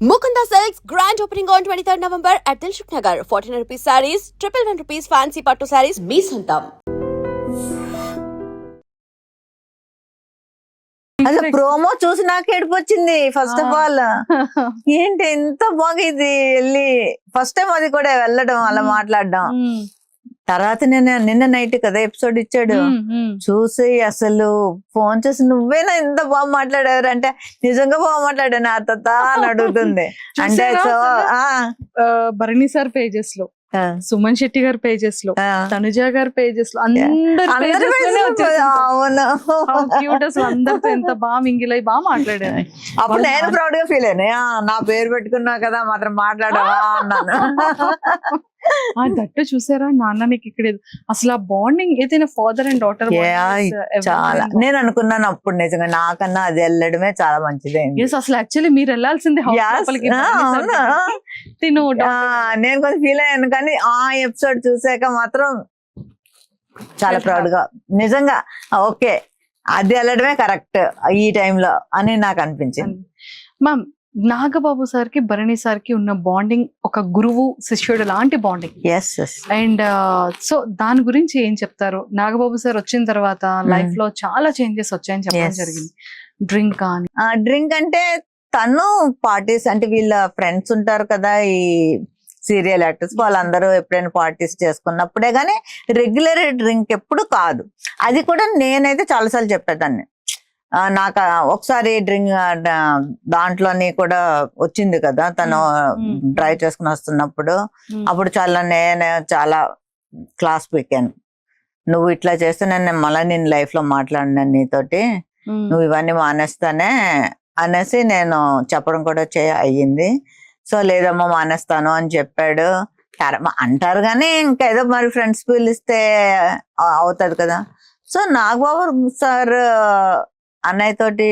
Mukunda Silks grand opening on 23rd November at Dilshuk Nagar. 1400 rupees sarees, triple one rupees fancy patto sarees, మీ సొంతం. అసలు promo చూసి నాకు ఏడుపు వచ్చింది first of all ఏంటి ఎంత బాగా ఇది వెళ్ళి ఫస్ట్ టైం అది కూడా వెళ్ళడం అలా. మాట్లాడడం. తర్వాత నేను నిన్న నైట్ కదా ఎపిసోడ్ ఇచ్చాడు. చూసి అసలు ఫోన్ చేసి నువ్వేనా ఇంత బాగా మాట్లాడారు అంటే నిజంగా బాగా మాట్లాడాను ఆ తాత అని అడుగుతుంది. అంటే సో భరణి సార్ పేజెస్లో సుమన్ శెట్టి గారి పేజెస్లో. తనుజ గారి పేజెస్లో అందరి అందరితో ఎంత బాగా మింగిలై బాగా మాట్లాడారు. అప్పుడు నేను ప్రౌడ్గా ఫీల్ అయ్యాను ఆ, నా పేరు పెట్టుకున్నా కదా మాత్రం మాట్లాడవా అన్నాను. ఆ దట్టు చూసారా? నాన్న నీకు ఇక్కడ అసలు ఆ బాండింగ్ ఏదైనా ఫాదర్ అండ్ డాటర్ చాలా. నేను అనుకున్నాను అప్పుడు నిజంగా. నాకన్నా అది వెళ్ళడమే చాలా మంచిదైంది. ఎస్ అసలు యాక్చువల్లీ మీరు వెళ్ళాల్సింది. తిను నేను కొంచెం ఫీల్ అయ్యాను కానీ ఆ ఎపిసోడ్ చూసాక మాత్రం చాలా ప్రౌడ్గా. నిజంగా ఓకే అది వెళ్ళడమే కరెక్ట్ ఈ టైంలో అని నాకు అనిపించింది. మ్యామ్ నాగబాబు సార్కి భరణి సార్కి ఉన్న బాండింగ్ ఒక గురువు శిష్యుడు లాంటి bonding. Yes yes and so దాని గురించి ఏం చెప్తారు? నాగబాబు సార్ వచ్చిన తర్వాత లైఫ్లో చాలా చేంజెస్ వచ్చాయని చెప్పడం. జరిగింది. డ్రింక్ కానీ డ్రింక్ అంటే తను పార్టీస్ అంటే వీళ్ళ ఫ్రెండ్స్ ఉంటారు కదా ఈ సీరియల్ యాక్టర్స్ వాళ్ళందరూ ఎప్పుడైనా పార్టీస్ చేసుకున్నప్పుడే గానీ రెగ్యులర్ డ్రింక్ ఎప్పుడు కాదు. అది కూడా నేనైతే చాలాసార్లు చెప్పేదాన్ని. నాకు ఒకసారి డ్రింక్ దాంట్లోని కూడా వచ్చింది కదా తను. డ్రైవ్ చేసుకుని వస్తున్నప్పుడు. అప్పుడు చాలా నేను చాలా క్లాస్ పీకాను. నువ్వు ఇట్లా చేస్తే నేను మళ్ళీ నేను లైఫ్లో మాట్లాడినా నీతోటి. నువ్వు ఇవన్నీ మానేస్తానే అనేసి నేను చెప్పడం కూడా చే అయ్యింది. సో లేదమ్మా మానేస్తాను అని చెప్పాడు. అంటారు కానీ ఇంకా ఏదో మరి ఫ్రెండ్స్ పిలిస్తే అవుతుంది కదా. సో నాగబాబు సార్ అన్నయ్య తోటి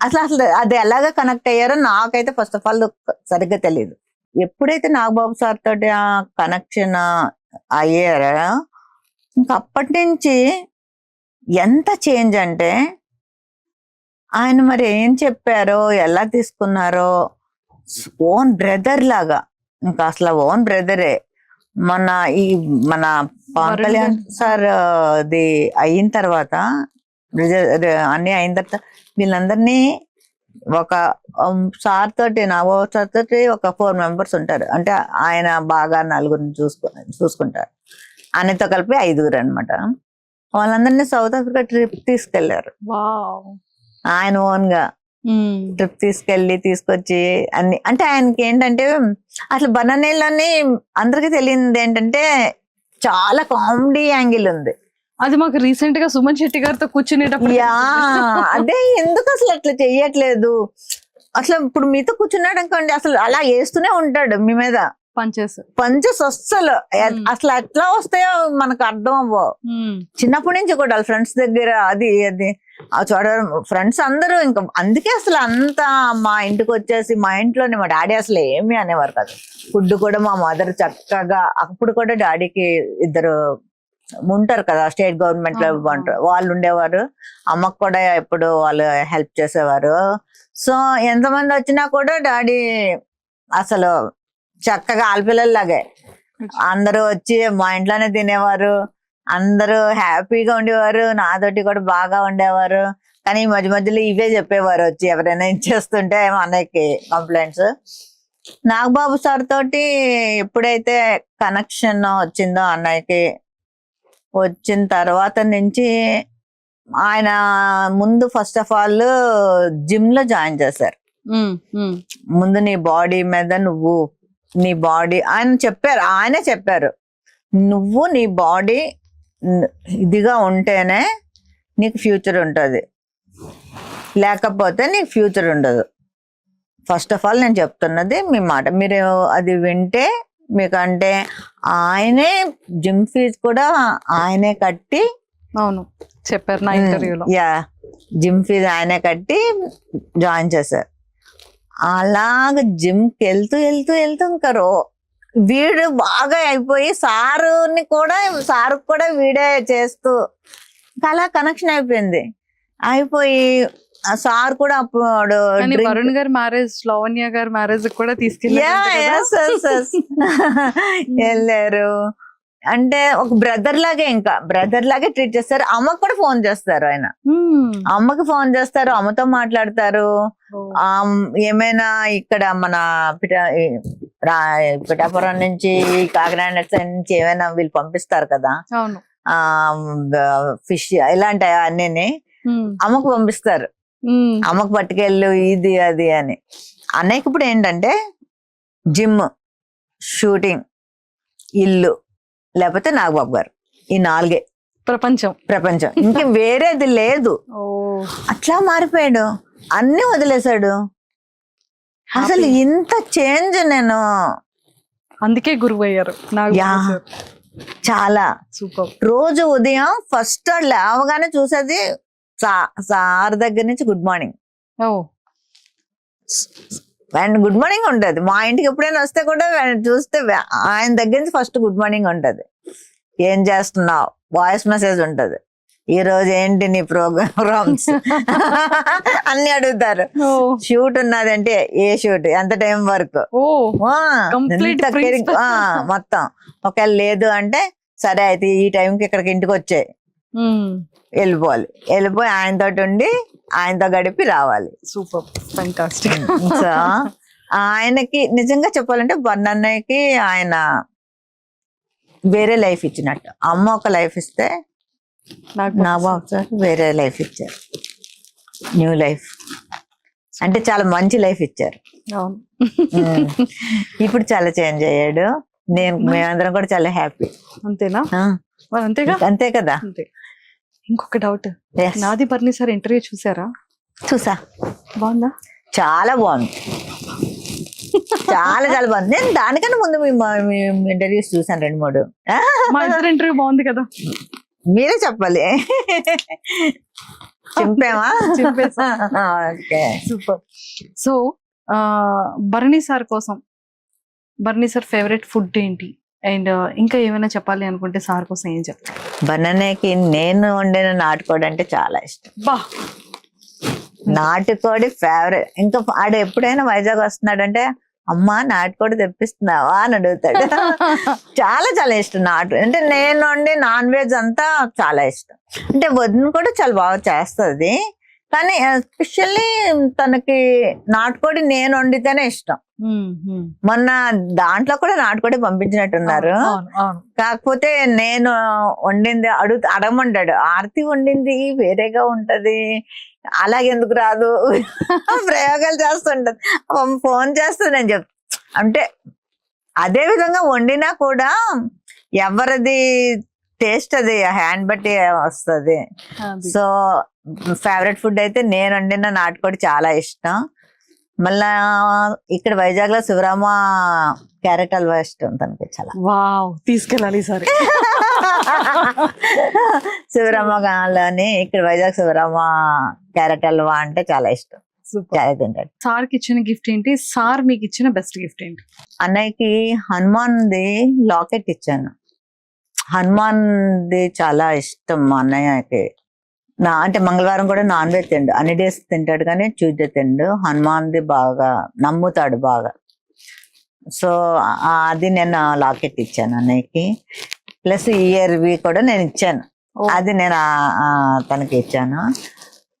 అసలు అసలు అది ఎలాగ కనెక్ట్ అయ్యారో నాకైతే ఫస్ట్ ఆఫ్ ఆల్ సరిగ్గా తెలియదు ఎప్పుడైతే నాగబాబు సార్ తోటి ఆ కనెక్షన్ అయ్యారో ఇంకా అప్పటి నుంచి ఎంత చేంజ్ అంటే ఆయన మరి ఏం చెప్పారో ఎలా తీసుకున్నారో ఓన్ బ్రదర్ లాగా. ఇంకా అసలు ఓన్ బ్రదరే మన ఈ మన పవన్ కళ్యాణ్. సార్ అది అయిన తర్వాత అన్ని అయిన తర్వాత వీళ్ళందరినీ ఒక సార్ తోటి నాగో సార్ తోటి ఒక ఫోర్ మెంబర్స్ ఉంటారు. అంటే ఆయన బాగా నలుగురిని చూసుకు చూసుకుంటారు. ఆయనతో కలిపి ఐదుగురు అన్నమాట. వాళ్ళందరినీ సౌత్ ఆఫ్రికా ట్రిప్ తీసుకెళ్ళారు వావ్. ఆయన ఓన్గా ట్రిప్ తీసుకెళ్ళి తీసుకొచ్చి అన్ని అంటే ఆయనకి ఏంటంటే అసలు బనానీలని అందరికి తెలియదు ఏంటంటే చాలా కామెడీ యాంగిల్ ఉంది. అది మాకు రీసెంట్గా సుమన్ శెట్టి గారితో కూర్చునేటప్పుడు యా అదే ఎందుకు అసలు అట్లా చెయ్యట్లేదు? అసలు ఇప్పుడు మీతో కూర్చున్నాడు అనుకోండి అసలు అలా వేస్తూనే ఉంటాడు మీ మీద. పంచెస్ పంచెస్ అస్సలు. Hmm. అసలు ఎట్లా వస్తాయో మనకు అర్థం అవ్వవు. చిన్నప్పటి నుంచి కూడా ఫ్రెండ్స్ దగ్గర అది అది. ఆ చూడడం ఫ్రెండ్స్ అందరూ ఇంకా అందుకే అసలు అంత మా ఇంటికి వచ్చేసి మా ఇంట్లోనే మా డాడీ అసలు ఏమీ అనేవారు కాదు. ఫుడ్ కూడా మా మదర్ చక్కగా అప్పుడు కూడా డాడీకి ఇద్దరు ఉంటారు కదా స్టేట్ గవర్నమెంట్లో. ఉంటారు వాళ్ళు ఉండేవారు అమ్మకు కూడా ఎప్పుడు వాళ్ళు హెల్ప్ చేసేవారు. సో ఎంతమంది వచ్చినా కూడా డాడీ అసలు చక్కగా ఆడపిల్లలాగే అందరూ వచ్చి మా ఇంట్లోనే తినేవారు. అందరూ హ్యాపీగా ఉండేవారు. నాతోటి కూడా బాగా ఉండేవారు. కానీ ఈ మధ్య మధ్యలో ఇవే చెప్పేవారు వచ్చి ఎవరైనా ఇచ్చేస్తుంటే మా అన్నయ్యకి కంప్లైంట్స్ నాగబాబు సార్ తోటి ఎప్పుడైతే కనెక్షన్ వచ్చిందో అన్నయ్యకి వచ్చిన తర్వాత నుంచి ఆయన ముందు ఫస్ట్ ఆఫ్ ఆల్ జిమ్లో జాయిన్ చేశారు. ముందు నీ బాడీ మీద నువ్వు నీ బాడీ ఆయన చెప్పారు ఆయనే చెప్పారు నువ్వు నీ బాడీ ఇదిగా ఉంటేనే నీకు ఫ్యూచర్ ఉంటుంది. లేకపోతే నీకు ఫ్యూచర్ ఉండదు. ఫస్ట్ ఆఫ్ ఆల్ నేను చెప్తున్నది మీ మాట మీరు అది వింటే మీకంటే ఆయనే జిమ్ ఫీజు కూడా ఆయనే కట్టి అవును చెప్పారు నా ఇంటర్వ్యూలో యా జిమ్ ఫీజు ఆయనే కట్టి జాయిన్ చేశారు. అలాగ జిమ్కి వెళ్తూ వెళ్తూ వెళ్తూ ఇంకా రో వీడు బాగా అయిపోయి సారుని కూడా సారు కూడా వీడే చేస్తూ అలా కనెక్షన్ అయిపోయింది. అయిపోయి సార్ కూడా అప్పుడు వరుణ్ గారి మ్యారేజ్ లావణ్య గారి మ్యారేజ్ కూడా తీసుకెళ్ళారు. వెళ్ళారు. అంటే ఒక బ్రదర్ లాగే ఇంకా బ్రదర్ లాగే ట్రీట్ చేస్తారు. అమ్మకు కూడా ఫోన్ చేస్తారు ఆయన. అమ్మకి ఫోన్ చేస్తారు అమ్మతో మాట్లాడతారు. ఆ ఏమైనా ఇక్కడ మన పిఠాపురం నుంచి కాకినాడ నుంచి ఏమైనా వీళ్ళు పంపిస్తారు కదా. ఫిష్ ఇలాంటి అన్నీ అమ్మకు పంపిస్తారు. అమ్మకు పట్టుకెళ్ళు ఇది అది అని. అన్నయ్యకి ఇప్పుడు ఏంటంటే జిమ్ షూటింగ్ ఇల్లు లేకపోతే నాగబాబు గారు. ఈ నాలుగే. ప్రపంచం. ప్రపంచం. ఇంక వేరేది లేదు. అట్లా మారిపోయాడు. అన్ని వదిలేశాడు. అసలు ఇంత చేంజ్ నేను. అందుకే గురువు అయ్యారు. చాలా. సూపర్. రోజు ఉదయం ఫస్ట్ లేవగానే చూసేది సార్ దగ్గర నుంచి good morning and good morning ఉంటది. మా ఇంటికి ఎప్పుడైనా వస్తే కూడా చూస్తే ఆయన దగ్గర నుంచి ఫస్ట్ గుడ్ మార్నింగ్ ఉంటది. ఏం చేస్తున్నావు? వాయిస్ మెసేజ్ ఉంటది. ఈ రోజు ఏంటి నీ ప్రోగ్రామ్స్ అన్ని అడుగుతారు. షూట్ ఉన్నదంటే ఏ షూట్ ఎంత టైం వరకు? మొత్తం. ఒకవేళ లేదు అంటే సరే అయితే ఈ టైంకి ఇక్కడికి ఇంటికి వచ్చాయి. వెళ్ళిపోవాలి వెళ్ళిపోయి ఆయనతో ఉండి ఆయనతో గడిపి రావాలి. సూపర్. ఫంటాస్టిక్ సో ఆయనకి నిజంగా చెప్పాలంటే బన్నన్నయ్యకి ఆయన వేరే లైఫ్ ఇచ్చినట్టు. అమ్మ ఒక లైఫ్ ఇస్తే నాకు నా బాబు సార్ వేరే లైఫ్ ఇచ్చారు. New life. అంటే చాలా మంచి లైఫ్ ఇచ్చారు. ఇప్పుడు చాలా చేంజ్ అయ్యాడు. నేను మేమందరం కూడా చాలా హ్యాపీ. అంతేనా? అంతేగా? అంతే కదా? అంతే. ఇంకొక డౌట్ Yes. నాది బర్ని సార్ ఇంటర్వ్యూ చూసారా? చూసా. బాగుందా? చాలా బాగుంది. చాలా చాలా బాగుంది. నేను దానికన్నా ముందు మీ మీ ఇంటర్వ్యూస్ చూసాను రెండు మూడు. ఆ, మా ఇద్దరు ఇంటర్వ్యూ బాగుంది కదా. మీరే చెప్పాలి. చింపేమా? చింపేసా. Okay. Super so Barni sir కోసం బర్నీ సార్ ఫేవరెట్ ఫుడ్ ఏంటి? అండ్ ఇంకా ఏమైనా చెప్పాలి అనుకుంటే సార్ కోసం ఏం చెప్తారు? బనానాకి నేను వండిన నాటుకోడి అంటే చాలా ఇష్టం. బా. నాటుకోడి ఫేవరెట్ ఇంకా ఆడు ఎప్పుడైనా వైజాగ్ వస్తున్నాడంటే అమ్మా నాటుకోడి తెప్పిస్తున్నావా? అని అడుగుతాడు. చాలా చాలా ఇష్టం నాటు. అంటే నేను వండి నాన్ వెజ్ అంతా చాలా ఇష్టం. అంటే వదిన కూడా చాలా బాగా చేస్తుంది. కానీ ఎస్పెషల్లీ తనకి నాటుకోడి నేను వండితేనే ఇష్టం. మొన్న దాంట్లో కూడా నాటుకోడి పంపించినట్టున్నారు. కాకపోతే నేను వండింది అడుగు అడగమంటాడు. ఆర్తి వండింది వేరేగా ఉంటది. అలాగెందుకు రాదు? ప్రయోగాలు చేస్తుంటది. ఫోన్ చేస్తే నేను చెప్ అంటే అదే విధంగా వండినా కూడా ఎవరిది టేస్ట్ అది హ్యాండ్ బట్టి వస్తుంది. సో ఫేవరెట్ ఫుడ్ అయితే నేను వండిన నాటుకోడి చాలా ఇష్టం. మళ్ళా ఇక్కడ వైజాగ్లో శివరామ క్యారెట్ హల్వా ఇష్టం తనకి చాలా. వావ్ తీసుకెళ్ళాలి సరే. శివరామ గాలని ఇక్కడ వైజాగ్ శివరామ క్యారెట్ హల్వా అంటే చాలా ఇష్టం. సార్కి ఇచ్చిన గిఫ్ట్ ఏంటి? సార్ మీకు ఇచ్చిన బెస్ట్ గిఫ్ట్ ఏంటి? అన్నయ్యకి హనుమాన్ది లాకెట్ ఇచ్చాను. హనుమాన్ది చాలా ఇష్టం మా అన్నయ్యకి. నా అంటే మంగళవారం కూడా నాన్ వెజ్ తిండు. అన్ని డేస్ తింటాడు కానీ ట్యూస్డే తిండు. హనుమాన్ది బాగా నమ్ముతాడు బాగా. సో అది నేను లాకెట్ ఇచ్చాను అన్నయ్యకి. ప్లస్ ఇయర్వి కూడా నేను ఇచ్చాను. అది నేను తనకి ఇచ్చాను.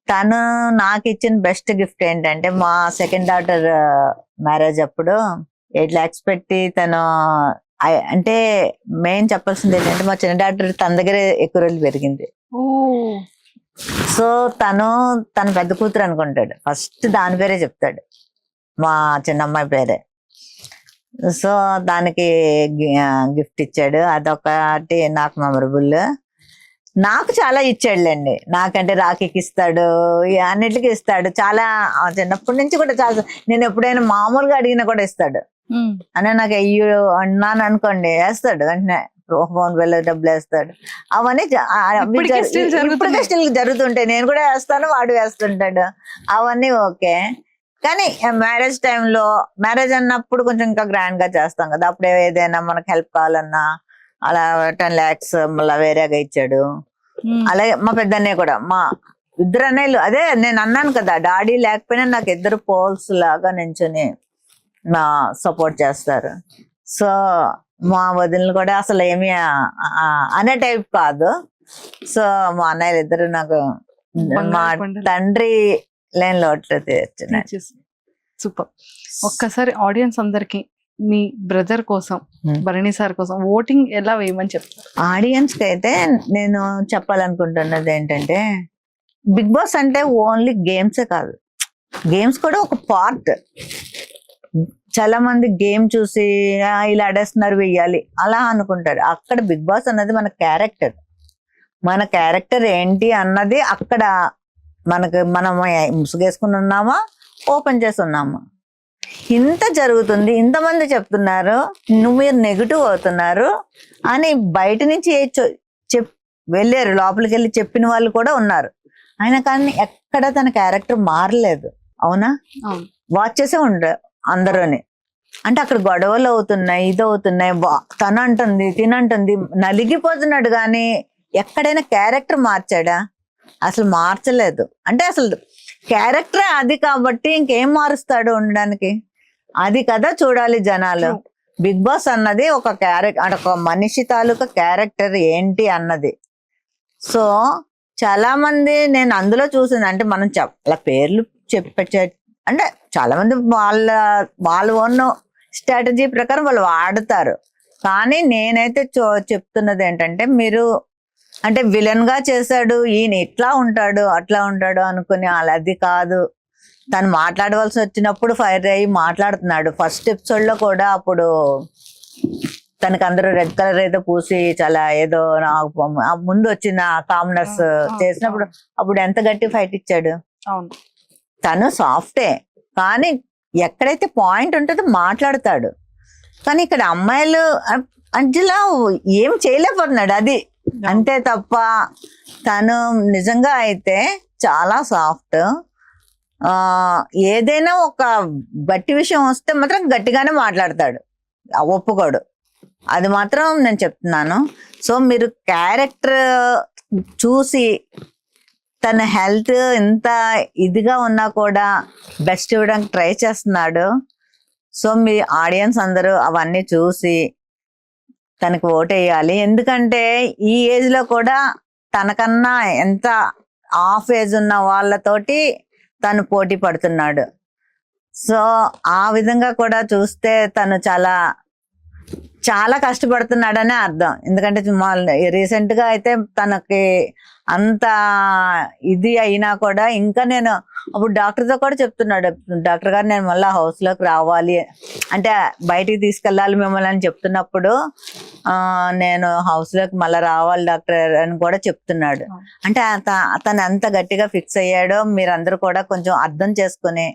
తను నాకు ఇచ్చిన బెస్ట్ గిఫ్ట్ ఏంటంటే మా సెకండ్ డాటర్ మ్యారేజ్ అప్పుడు ఎయిట్ లాక్స్ పెట్టి తను అంటే మెయిన్ చెప్పాల్సింది ఏంటంటే మా చిన్న డాక్టర్ తన దగ్గరే ఎక్కువ రోజులు పెరిగింది. సో తను తన పెద్ద కూతురు అనుకుంటాడు. ఫస్ట్ దాని పేరే చెప్తాడు. మా చిన్నమ్మాయి పేరే. సో దానికి గిఫ్ట్ ఇచ్చాడు. అదొకటి నాకు మెమరబుల్. నాకు చాలా ఇచ్చాడులేండి. నాకంటే రాఖీకి ఇస్తాడు అన్నిటికీ ఇస్తాడు. చాలా చిన్నప్పటి నుంచి కూడా చాలా నేను ఎప్పుడైనా మామూలుగా అడిగినా కూడా ఇస్తాడు. అనే నాకు అయ్యో అన్నాను అనుకోండి వేస్తాడు వెంటనే. ఫోన్ పేలో డబ్బులు వేస్తాడు. అవన్నీ ఇప్పటికీ స్టిల్ జరుగుతుంటాయి. నేను కూడా వేస్తాను వాడు వేస్తుంటాడు. అవన్నీ ఓకే. కానీ మ్యారేజ్ టైంలో మ్యారేజ్ అన్నప్పుడు కొంచెం ఇంకా గ్రాండ్గా చేస్తాం కదా. అప్పుడు ఏదైనా మనకు హెల్ప్ కావాలన్నా అలా టెన్ లాక్స్ మళ్ళీ వేరేగా ఇచ్చాడు. అలాగే మా పెద్దన్నయ్య కూడా మా ఇద్దరు అన్నయ్యలు అదే నేను అన్నాను కదా డాడీ లేకపోయినా నాకు ఇద్దరు పోల్స్ లాగా నించుని నా సపోర్ట్ చేస్తారు. సో మా వదినలు కూడా అసలు ఏమి అనే టైప్ కాదు. సో మా అన్నయ్యలు ఇద్దరు నాకు మా. తండ్రి లేని లోట్లు తీర్చినారు సూపర్. ఒక్కసారి ఆడియన్స్ అందరికి మీ బ్రదర్ కోసం. భరణి సార్ కోసం ఓటింగ్ ఎలా వేయమని చెప్తారు? ఆడియన్స్కి అయితే నేను చెప్పాలనుకుంటున్నది ఏంటంటే బిగ్ బాస్ అంటే ఓన్లీ గేమ్సే కాదు. గేమ్స్ కూడా ఒక పార్ట్. చాలా మంది గేమ్ చూసి "ఆ, ఇలా ఆడేస్తున్నారు వెయ్యాలి. అలా అనుకుంటారు. అక్కడ బిగ్ బాస్ అన్నది మన క్యారెక్టర్. మన క్యారెక్టర్ ఏంటి అన్నది అక్కడ మనకు మనం ముసుగేసుకుని ఉన్నామా ఓపెన్ చేసి ఉన్నామా? ఇంత జరుగుతుంది ఇంతమంది చెప్తున్నారు నువ్వు మీరు నెగిటివ్ అవుతున్నారు అని బయట నుంచి చెప్ వెళ్ళారు. లోపలికి వెళ్ళి చెప్పిన వాళ్ళు కూడా ఉన్నారు. ఆయన కానీ ఎక్కడ తన క్యారెక్టర్ మారలేదు. అవునా? అవును. వాచ్ చేసే ఉండరు అందరూని. అంటే అక్కడ గొడవలు అవుతున్నాయి ఇది అవుతున్నాయి వా- తను అంటుంది తినంటుంది నలిగిపోతున్నాడు కానీ ఎక్కడైనా క్యారెక్టర్ మార్చాడా? అసలు మార్చలేదు. అంటే అసలు క్యారెక్టర్ అది కాబట్టి ఇంకేం మారుస్తాడు ఉండడానికి? అది కదా చూడాలి జనాలు. బిగ్ బాస్ అన్నది ఒక క్యారెక్టర్ ఒక మనిషి తాలూకా క్యారెక్టర్ ఏంటి అన్నది. సో చాలా మంది నేను అందులో చూసింది అంటే మనం చెప్ అలా పేర్లు చెప్పే అంటే చాలా మంది వాళ్ళ వాళ్ళ ఓన్ స్ట్రాటజీ ప్రకారం వాళ్ళు వాడతారు. కానీ నేనైతే చో- చెప్తున్నది ఏంటంటే మీరు అంటే విలన్గా చేశాడు ఈయన ఇట్లా ఉంటాడు అట్లా ఉంటాడు అనుకుని అది కాదు. తను మాట్లాడవలసి వచ్చినప్పుడు ఫైర్ అయ్యి మాట్లాడుతున్నాడు. ఫస్ట్ ఎపిసోడ్లో కూడా అప్పుడు తనకి అందరూ రెడ్ కలర్ ఏదో పూసి చాలా ఏదో నాకు ముందు వచ్చిన కామనర్స్ చేసినప్పుడు అప్పుడు ఎంత గట్టి ఫైట్ ఇచ్చాడు? అవును. తను సాఫ్టే కానీ ఎక్కడైతే పాయింట్ ఉంటుందో మాట్లాడతాడు. కానీ ఇక్కడ అమ్మాయిలు అంజలా ఏం చేయలేకపోతున్నాడు అది అంతే తప్ప తను నిజంగా అయితే చాలా సాఫ్ట్. ఆ ఏదైనా ఒక గట్టి విషయం వస్తే మాత్రం గట్టిగానే మాట్లాడతాడు. ఒప్పుకోడు. అది మాత్రం నేను చెప్తున్నాను. సో మీరు క్యారెక్టర్ చూసి తన హెల్త్ ఎంత ఇదిగా ఉన్నా కూడా బెస్ట్ ఇవ్వడానికి ట్రై చేస్తున్నాడు. సో మీ ఆడియన్స్ అందరూ అవన్నీ చూసి తనకు ఓటేయాలి ఎందుకంటే ఈ ఏజ్లో కూడా తనకన్నా ఎంత హాఫ్ ఏజ్ ఉన్న వాళ్ళతోటి తను పోటీ పడుతున్నాడు. సో ఆ విధంగా కూడా చూస్తే తను చాలా చాలా కష్టపడుతున్నాడనే అర్థం. ఎందుకంటే రీసెంట్గా అయితే తనకి అంత ఇది అయినా కూడా ఇంకా నేను అప్పుడు డాక్టర్తో కూడా చెప్తున్నాడు. డాక్టర్ గారు నేను మళ్ళీ హౌస్లోకి రావాలి అంటే బయటికి తీసుకెళ్ళాలి మిమ్మల్ని అని చెప్తున్నప్పుడు నేను హౌస్లోకి మళ్ళీ రావాలి డాక్టర్ అని కూడా చెప్తున్నాడు. అంటే అతను ఎంత గట్టిగా ఫిక్స్ అయ్యాడో మీరందరూ కూడా కొంచెం అర్థం చేసుకుని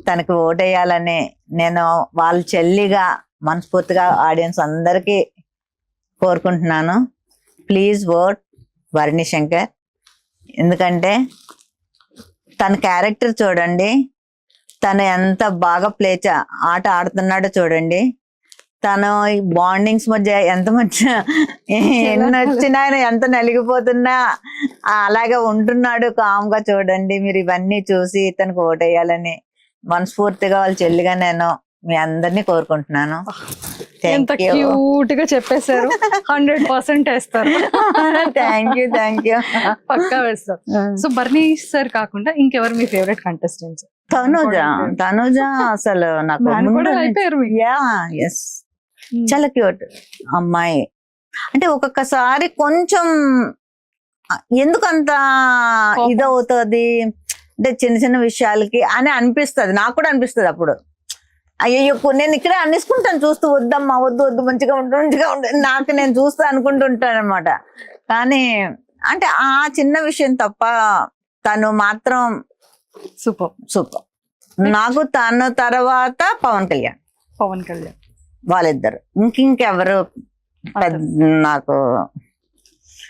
తనకి ఓటేయాలని నేను వాళ్ళ చెల్లిగా మనస్ఫూర్తిగా ఆడియన్స్ అందరికీ కోరుకుంటున్నాను. Please vote Bharani Shankar. ఎందుకంటే తన క్యారెక్టర్ చూడండి తను ఎంత బాగా ప్లే చ- ఆట ఆడుతున్నాడో చూడండి. తను బాండింగ్స్ మధ్య ఎంత మధ్య ఎన్ని వచ్చినా ఆయన ఎంత నలిగిపోతున్నా అలాగే ఉంటున్నాడు కామ్గా చూడండి. మీరు ఇవన్నీ చూసి తనకు ఓటేయాలని మనస్ఫూర్తిగా వాళ్ళ చెల్లిగా నేను మీ అందరినీ కోరుకుంటున్నాను. ఎంత క్యూట్గా చెప్పేశారు. హండ్రెడ్ పర్సెంట్ వేస్తారు. థ్యాంక్ యూ థ్యాంక్ యూ పక్కా వేస్తారు. సో బర్నీ సార్ కాకుండా ఇంకెవరు మీ ఫేవరెట్ కంటెస్టెంట్స్ తనుజ తనుజ అసలు నాకు ఎస్ చాలా క్యూట్ అమ్మాయి. అంటే ఒక్కొక్కసారి కొంచెం ఎందుకు అంత. ఇదవుతుంది? అంటే చిన్న చిన్న విషయాలకి అని అనిపిస్తుంది. నాకు కూడా అనిపిస్తుంది అప్పుడు. అయ్యో నేను ఇక్కడే అనేసుకుంటాను చూస్తూ వద్దమ్మా వద్దు వద్దు మంచిగా ఉండు మంచిగా ఉండు నాకు నేను చూస్తూ అనుకుంటుంటాను అనమాట కానీ అంటే ఆ చిన్న విషయం తప్ప తను మాత్రం సూపర్. సూపర్. నాకు తను తర్వాత పవన్ కళ్యాణ్. పవన్ కళ్యాణ్. వాళ్ళిద్దరు. ఇంకింకెవరు నాకు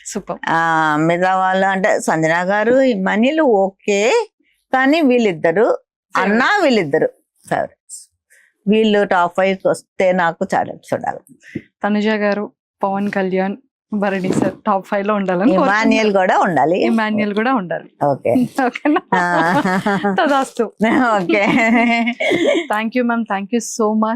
సూపర్. ఆ మిగతా వాళ్ళు అంటే సంజన గారు మనీలు ఓకే కానీ వీళ్ళిద్దరు అన్న వీళ్ళిద్దరు. ఫేవరెట్స్ వీళ్ళు టాప్ ఫైవ్ వస్తే నాకు చాలా చూడాలి తనుజ గారు పవన్ కళ్యాణ్ భరణి సార్ టాప్ ఫైవ్లో ఉండాలని ఇమాన్యుయల్ కూడా ఉండాలి. ఇమాన్యుయల్ కూడా ఉండాలి. ఓకే. ఓకేనా? తదాస్తు. Okay. Thank you ma'am thank you so much